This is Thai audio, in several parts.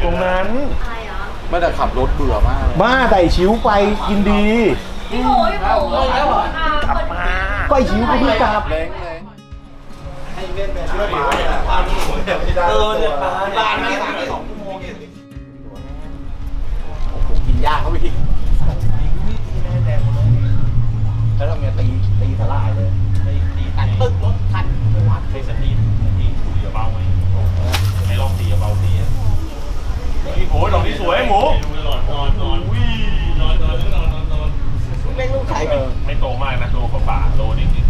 โอ้โหอยู่ตรงนั้น อะไรเหรอไม่แต่ขับรถเบื่อมากเลยบ้าแต่ไอ้ชิวไปกินดี พี่โหพี่โหอ่ากลับมาก็ไอ้ชิวก็เพิ่งกลับ เล้งเลย เออเนี่ยปลาปลาไม่สามสองชั่วโมงโอ้โหกินยากเขาไปอีกแล้วทำไงตีตีสลายเลยตีตีตัดตึ๊กรถคันวัดเทสตีตีคุยกับเบาไหมให้ลองตีกับเบาตีอะโอ้ยดอกนี้สวยหมูนอนนอนนอนวิ่นอนนอนนอนนอนนอน เล่นลูกไข่ ไม่โตมากนะโลกว่าโลนิดนิด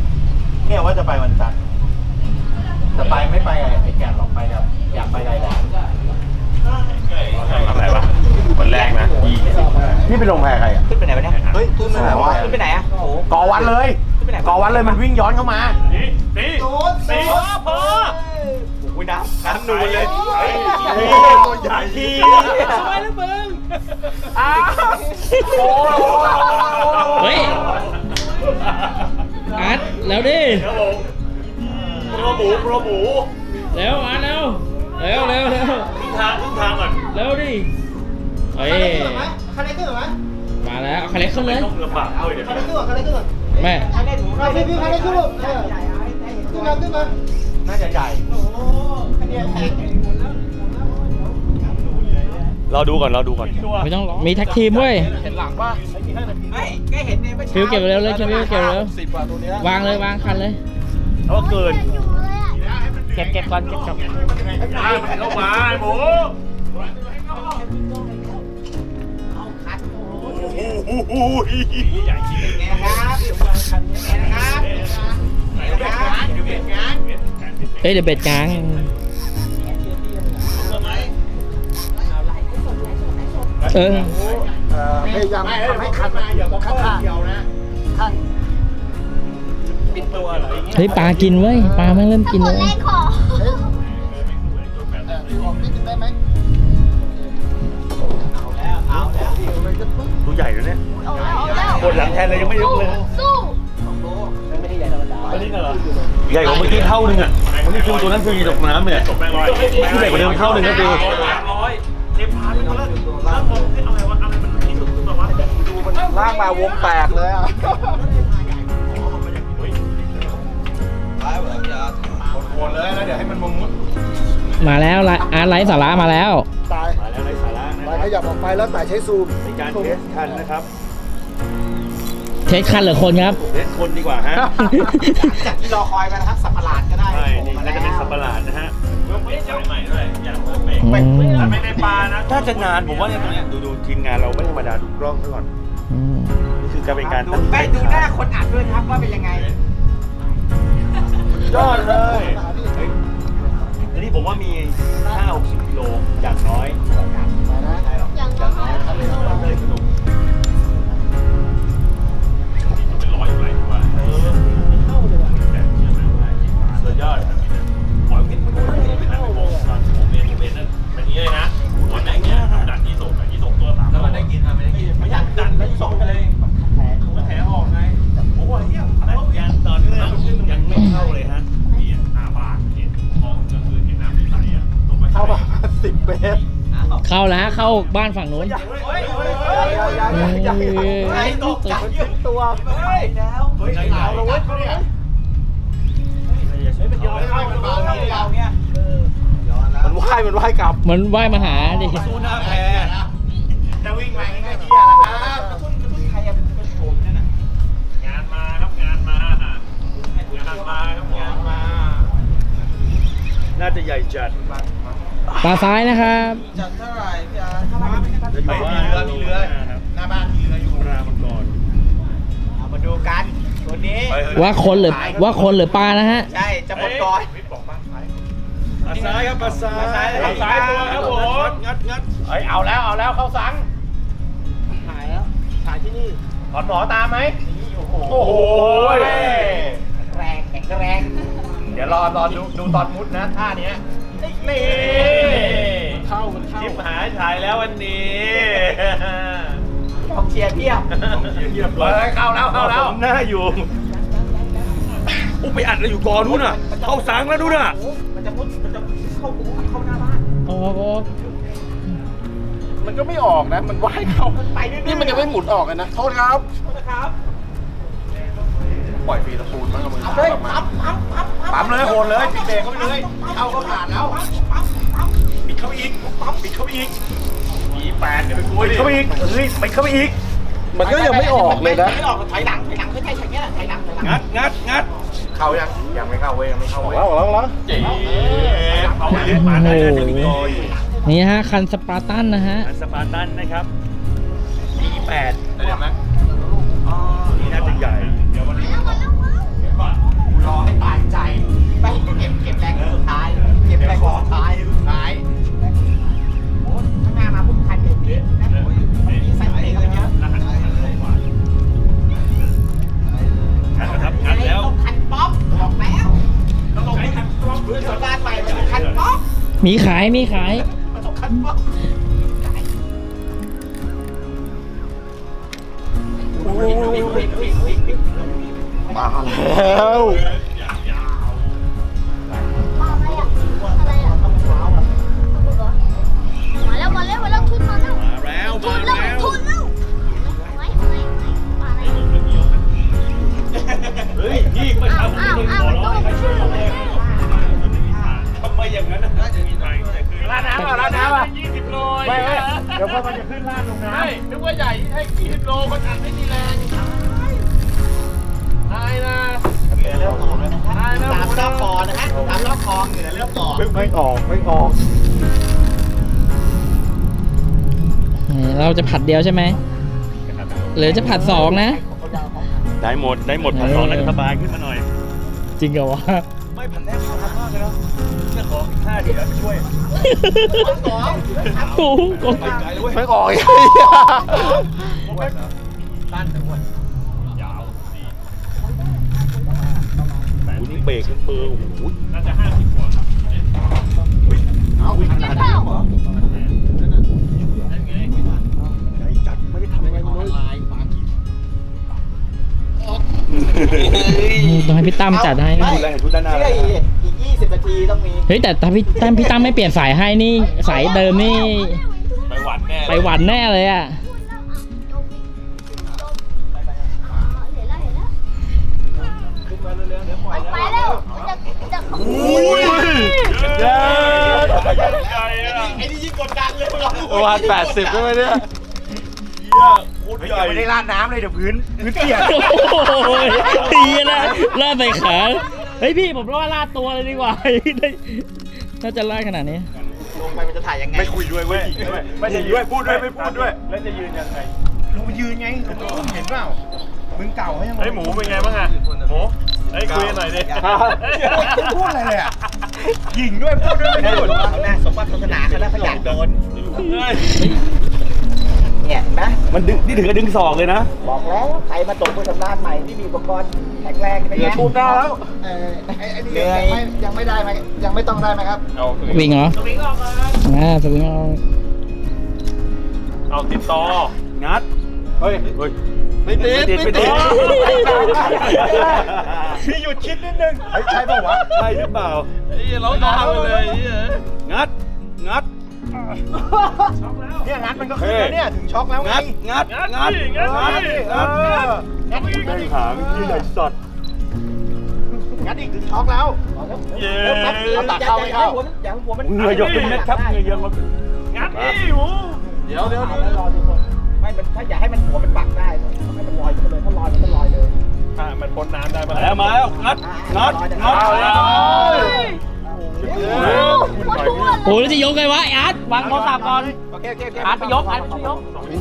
เนี่ยว่าจะไปวันจันทร์จะไปไม่ไปไอ้แก่หรอกไปครับอยากไปไกลแหละ อะไรวะวันแรกนะยี่ นี่เป็นลงแพใครอะ ขึ้นไปไหนวะเนี่ย เฮ้ยขึ้นไปไหนวะ ขึ้นไปไหนอะ โอ้โห ก่อ วันเลยขึ้นไปไหนก่อวันเลยมันวิ่งย้อนเข้ามาตีตีตีพอโอ้ยน้ำน้ำนูนเลยตัวใหญ่ที่สวยแล้วมึงเฮ้ยอาร์ตแล้วดิครับผมโปรหมูโปรหมูแล้วอาร์ตแล้วเร็วเร็วเร็วครึ่งทางครึ่งทางก่อนเร็วดิเฮ้ยคันเล็กขึ้นเหรอไหมมา แล้วเอาคันเล็กขึ้นเลยต้องลำบากด้วยเดี๋ยวคันเล็กขึ้นเหรอคันเล็กขึ้นเหรอแม่เอาพี่พี่คันเล็กขึ้นลูกเออขึ้นมาขึ้นมาน่าจะใหญ่โอ้โหคันเนี้ยแพงเราดูก่อนเราดูก่อนไม่ต้องมีแท็กทีมเว้ยเห็นหลังป่ะไม่แกเห็นเนี่ยเมื่อฟิเช้าวเก็บเร็วเลยฟิวเก็บเร็วสิบกว่าตัวเนี้ยวางเลยวางคันเลยแล้วก็เกินเก็บเก็บก่อนเก็บก่อนอ่ามันเข้ามาไอ้หมู ใหญ่จริงเนี่ยนะครับเนี่ยนะครับเนี่ยนะครับเอ้ยเดี๋ยวเบ็ดกลางเออพยายามทำให้คันมันข้างข้างข้างปิดตัวเหรออย่างเงี้ยเฮ้ยปลากินเว้ยปลาแม่งเริ่มกินเลย ใหญ่เลยเนี่ยปวดหลังแทนเลยยังไม่ยกเลยสู้ไม่ได้ใหญ่ธรรมดาอันนี้เหรอใหญ่กว่าเมื่อกี้เท่านึงอะวันนี้คือตัวนั้นคือยีดอกน้ำเนี่ยที่ใหญ่กว่าเดิมเท่านึงก็คือร้อยเทปพาไปแล้วแล้วมองเอาไงวะอะไรมันที่สุดคือแบบว่าดูมันล่างมาวงแตกเลยอะโวนเลยแล้วเดี๋ยวให้มันมุดมาแล้วไลอาร์ตไลท์สาระมาแล้ว ยขยับออกไปแล้วแต่ใช้ซูมในการเทสคันนะครับ เทสคันหรือคนครับ เทสคนดีกว่าฮะ จากที่รอคอยมานะครับสับประหลาดก็ได้ใช่นี่น่าจะเป็นสับประหลาดนะฮะเพิ่มเบรกใหม่ด้วยอย่างเพิ่มเบรกอืมไม่ได้ปลานะถ้าจะนานผมว่าเนี่ยตรงเนี้ยดูดูทีมงานเราไม่ธรรมดาดูกล้องซะก่อนอืมนี่คือการเป็นการดูไปดูหน้าคนอัดด้วยนะครับว่าเป็นยังไงยอดเลยเฮ้ยอันนี้ผมว่ามี 5 60กิโลอย่างน้อยอย่าง น้อยเลยสนุกเป็นร้อยอยู่ไหนว่าเออสุดยอด บ้านฝั่งนู้นเฮ้ยเฮ้ยเฮ้ยไอ้ตกใจตัวเฮ้ยแล้วเฮ้ยหนาวแล้วเว้ยเนี่ยมันย้อนเข้ามันเบาเบาเนี่ยมันว่ายมันว่ายกลับ มันว่ายมาหาดิสู้หน้าแพ้จะวิ่งมาง่ายๆเที่ยแล้วครับใครจะเป็นผมนั่นน่ะงานมาครับงานมางานมาครับงานมา น่าจะใหญ่จัดปลาซ้ายนะครับ จัดเท่าไหร่พี่อาร์ จะอยู่ว่ามีเรือมีเรือครับหน้าบ้านมีเรืออยู่รามังกรเอามาดูกันตัวนี้ว่าคนหรือว่าคนหรือปลานะฮะ ใช่จะหมดก่อนปลาซ้ายครับปลาซ้ายปลาซ้ายปลาซ้ายตัวครับผมงัดงัดเฮ้ยเอาแล้วเอาแล้วเข้าสังถ่ายแล้วถ่ายที่นี่ถอนหมอตามไหมโอ้โหโอ้โหแรงแข็งแรงเดี๋ยวรอตอนดูดูตอนมุดนะท่าเนี้ยนี่เข้ามันเข้า คลิปหายถ่ายแล้ววันนี้กองเชียร์เพียบเรียบเฮ้ร้อยยเข้าแล้วเข้าแล้วหน้าอยู่อุ๊ยไปอัดอะไรอยู่กอนู้นน่ะเข้าสังแล้วนู้นน่ะมันจะมุดมันจะเข้าเข้าหน้าบ้านออกออกมันก็ไม่ออกนะ มันว่ายเข้านี่มันยังไม่หมุนออกเลยนะ โทษครับปล่อยฟรีตะปูนมั้งเอามือปั๊มปั๊มปั๊มเลยโหนเลยปิดเบรกเข้าไปเลย เข้าก็ผ่านแล้วปิด เข้าไปอีกปิดเข้าไปอีกมีแปดเนี่ยไปคุยปิดเข้าไปอีกเฮ้ยปิดเข้าไปอีก มันก็ยังไม่ออกเลยนะ ไม่ออกถอยหลังถอยหลังไม่ใช่อย่างเงี้ยถอยหลังถอยหลังงัดงัดงัดเข้ายังยังไม่เข้าเว้ยยังไม่เข้าออกเว้ยแล้วออกแล้วออกแล้ว เจ๊เอาเรียกมาได้เลยถึงโอยนี่ฮะ คันสปาร์ตันนะฮะ อันสปาร์ตันนะครับมีแปดเดี๋ยวน มีขายมีขาย มันต้องคันป๊อปมาแล้ว ร้านน้ำอะร้านน้ำอะยี่สิบโลไม่ไม่เดี๋ยวพอมันจะขึ้นลาดลงน้ำใช่นึกว่าใหญ่ให้ยี่สิบโลมันอัดไม่มีแรงตายนะตายนะตามรอบคอนะฮะตามรอบคออยู่ในเรื่องต่อไม่ออกไม่ออกนี่เราจะผัดเดียวใช่ไหมหรือจะผัดสองนะ ได้หมดได้หมดผัดสองแล้วก็สบายขึ้นมาหน่อย จริงเหรอวะ ไม่ผัดแรกเขาทำมากเลยเนาะเรื่องของค่าเดี๋ยวไปช่วยโอ้โหไม่ออกอีกสั้นแต่ว่ายาวดีแต่นี่เบรกเป็นเบอร์โอ้โหน่าจะห้าสิบกว่าครับเอาขนาดนี้เหรอ ต้องให้พี่ตั้มจัดให้ไม่เชื่ออีกอีก20นาทีต้องมีเฮ้ยแต่ถ้าพี่ตั้มพี่ตั้มไม่เปลี่ยนสายให้นี่สายเดิมนี่ ไปหวันแน่ไปหวันแน่เลยอะเห็นแล้วเห็นแล้วไปแล้วจะจะอุ้ยเย้ ใหญ่อะ ไอ้นี่ยิ่งกดดันเลยเราประมาณแปดสิบได้ไหมเนี่ย เหี้ยโคตรใหญ่ไม่ได้ราดน้ำเลยเดี๋ยวพื้นพื้นเปียก โอ้ยดีนะลาดใส่ขาเฮ้ยพี่ผมว่าลาดตัวเลยดีกว่าได้ถ้าจะลาดขนาดนี้ ลงไปมันจะถ่ายยังไง ไม่คุยด้วยเว้ยไม่จะด้วยพูดด้วยไม่พูดด้วย แล้วจะยืนยังไงลงไปยืนไงเห็นเปล่า มึงเก่าเขายังไอ้หมูเป็นไงบ้างอะหมูไอ้คุยหน่อยดิพูดอะไรเลยอะยิงด้วยพูดด้วยไม่ได้พูหมดดเขาหน้าสมบัติศาสนาเขาแล้วเขาอยากโดน เฮ้ยเนี่ยนะมันดึงนี่ถึงกับดึงศอกเลยนะ บอกแล้วใครมาตกมือทำร้านใหม่ที่มีอุปกรณ์แข็งแรงเป็นไงถูกแล้วเออไอ้ไอ้นี่ยังไม่ยังไม่ได้ไหมยังไม่ต้องได้ไหมครับเอาวิ่งเหรอสวิงออกอ่าสวิงออกเอาติดต่องัด เฮ้ย เฮ้ย ไม่ติดไม่ไม่ติติดดพี่หยุดคิดนิดนึงเฮ้ยใช่ป่าวะใช่หรือเปล่า ไอ้เราตามไปเลย งัด งัด เนี่ยงัดมันก็ขึ้นแล้วเนี่ย ถึงช็อกแล้วไงงัดงัดงัดงัดงัดงัดงัดอีกงัดอีกหางที่ใหญ่สัตว์งัดอีกถึงช็อกแล้วเย้เอาตักเข้าไม่เข้าอย่าให้หัวมันเหงื่อหยดเป็นเม็ดครับเหงื่อเยอะมากงัดดิหมูเดี๋ยวเดี๋ยวแล้วรอดูคนไม่มันถ้าอย่าให้มันหัวมันปักได้ต้องให้มันลอยขึ้นมาเลยถ้าลอยมันก็ลอยเลยถ้ามันพ้นน้ำได้มาแล้วมาแล้วงัดงัดงัด หัวทุ่นโอ้แล้วจะยกไงวะไอ้อาร์ตวางโทรศัพท์ก่อนโอเคโอเคโอเคอาร์ตไปยกอาร์ตไปยก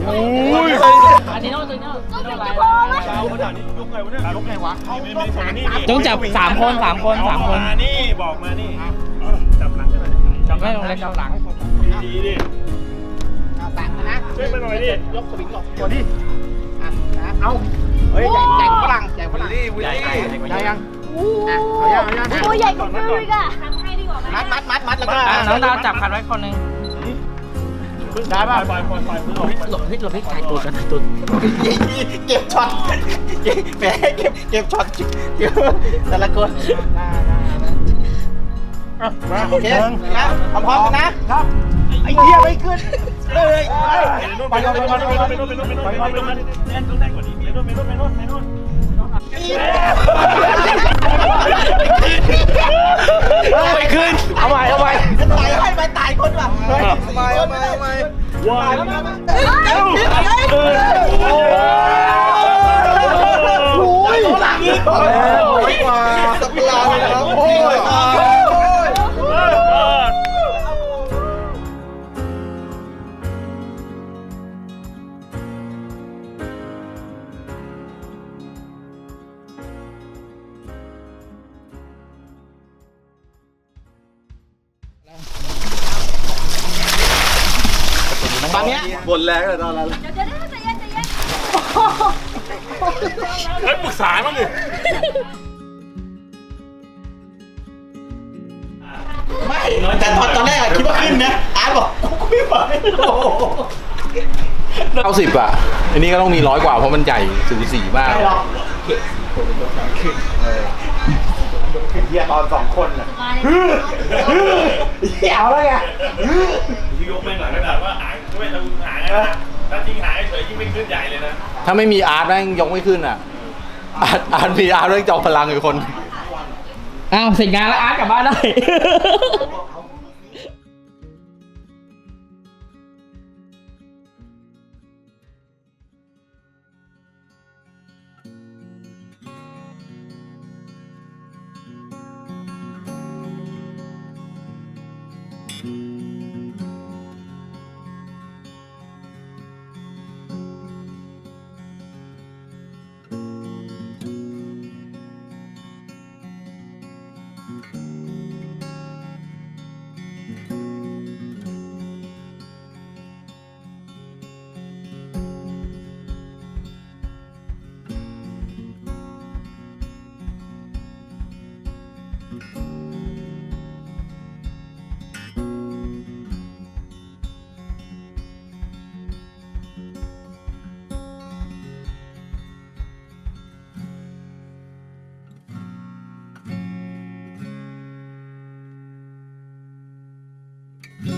โอ้ยอันนี้โน้ตตัวนี้โน้ตต้องโน้จะตพอไหมเช้าขนาดนี้ยกไงวะเนี่ยยกไงวะเอาไม่ไม่ไม่นี่ต้องจับสามคนสามคนสามคนมานี่บอกมานี่จับหลังกันหน่อยจับหลัไม่งต้องเล่นเกาหลังดีดิเอาตักนะช่วยมาหน่อยดิยกสวิงหลบตัวนี้อะนะเอาเฮ้ยใหญ่ใหญ่ฝรั่งใหญ่ฝรั่งใหญ่ใหญ่ใหญ่ยังโอ้ตัวใหญ่กว่าฟิวอีกอะ มัดมัดมัดมัดแล้วก็อะน้องดาวจับคันไว้คนหนึ่งได้ป่ะปล่อยปล่อยปล่อยมือออกหลบให้หลบให้ถ่ายตูดกันถ่ายตูดเก็บช็อตเก็บแหมเก็บเก็บช็อตเก็บแต่ละคนมาโอเคนะพร้อมๆกันนะไอ้เหี้ยไม่ขึ้นเลยไปโน่นไปโน่นไปโน่นไปโน่นไปโน่นไปโน่นไปโน่นไปโน่นแน่นต้องแน่นกว่านี้ไปโน่นไปโน่นไปโน่นไปโน่นไเอาไปขึ้น เอาใหม่เอาใหม่ตายให้ไปตายคนว่ะทำไมทำไมทำไม ว้าวโตอนเนี้ยบนแรงเลยตอนนั้นเดี๋ยวเดี๋ยวเดี๋ยวใจเย็นใจเย็นเฮ้ยปรึกษาบ้างดิไม่แต่ตอนตอนแรกอะคิดว่าขึ้นนะอาร์ตบอกกูไม่ไหวโอ้โหเก้าสิบอะ อันนี้ก็ต้องมีร้อยกว่าเพราะมันใหญ่สูสีมากไม่หรอกเหี้ยตอนสองคนน่ะมาเลยเดี๋ยวแล้วไงที่ยกแม่งหลังกระดาษว่าหาย ไม่ทำหายนะถ้าทิ้งหายเฉยยิ่งไม่ขึ้นใหญ่เลยนะถ้าไม่มีอาร์ตแม่งยกไม่ขึ้นอะ อาร์ตอาร์ตมีอาร์ตแม่งจอมพลังอยู่คน อ้าวเสร็จงานแล้วอาร์ตกลับบ้านได้ Mm-hmm.